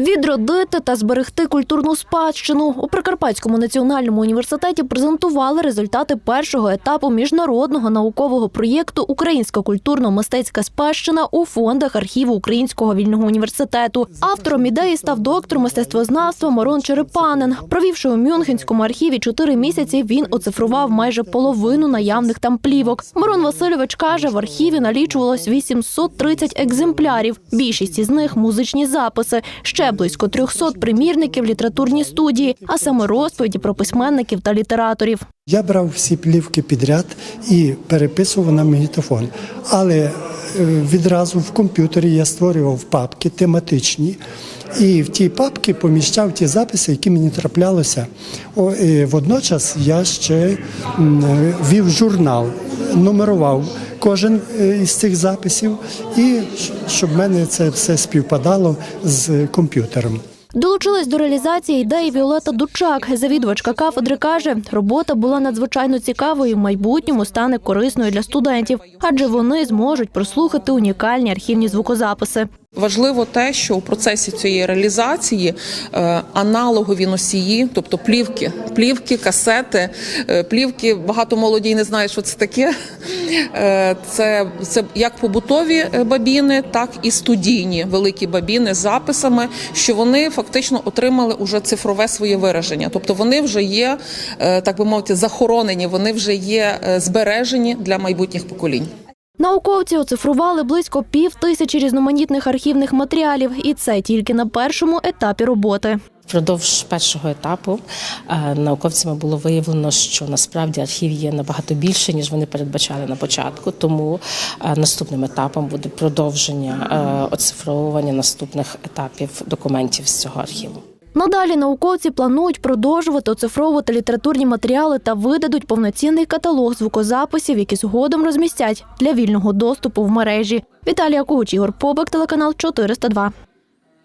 Відродити та зберегти культурну спадщину у Прикарпатському національному університеті презентували результати першого етапу міжнародного наукового проєкту Українська культурно-мистецька спадщина у фондах архіву Українського вільного університету. Автором ідеї став доктор мистецтвознавства Мирон Черепанин. Провівши у Мюнхенському архіві чотири місяці, він оцифрував майже половину наявних там плівок. Мирон Васильович каже, в архіві налічувалось 830 екземплярів. Більшість із них музичні записи. Ще близько 300 примірників літературні студії, а саме розповіді про письменників та літераторів. Я брав всі плівки підряд і переписував на магнітофон. Але е, відразу в комп'ютері я створював папки тематичні. І в ті папки поміщав ті записи, які мені траплялися. О, і водночас я ще е, вів журнал, нумерував кожен е, із цих записів, і щоб в мене це все співпадало з комп'ютером. Долучилась до реалізації ідеї Віолета Дучак. Завідувачка кафедри каже, робота була надзвичайно цікавою. і В майбутньому стане корисною для студентів, адже вони зможуть прослухати унікальні архівні звукозаписи. Важливо те, що у процесі цієї реалізації е, аналогові носії, тобто плівки, плівки, касети, е, плівки. Багато молоді не знають, що це таке. Е, Це, це як побутові бабіни, так і студійні великі бабіни з записами, що вони фактично отримали уже цифрове своє вираження. Тобто вони вже є, так би мовити, захоронені, вони вже є збережені для майбутніх поколінь. Науковці оцифрували близько пів тисячі різноманітних архівних матеріалів, і це тільки на першому етапі роботи. Впродовж першого етапу е, науковцями було виявлено, що насправді архів є набагато більше, ніж вони передбачали на початку. Тому е, наступним етапом буде продовження е, оцифровування наступних етапів документів з цього архіву. Надалі науковці планують продовжувати оцифровувати літературні матеріали та видадуть повноцінний каталог звукозаписів, які згодом розмістять для вільного доступу в мережі. Віталія Куч, Ігор Побак, телеканал 402.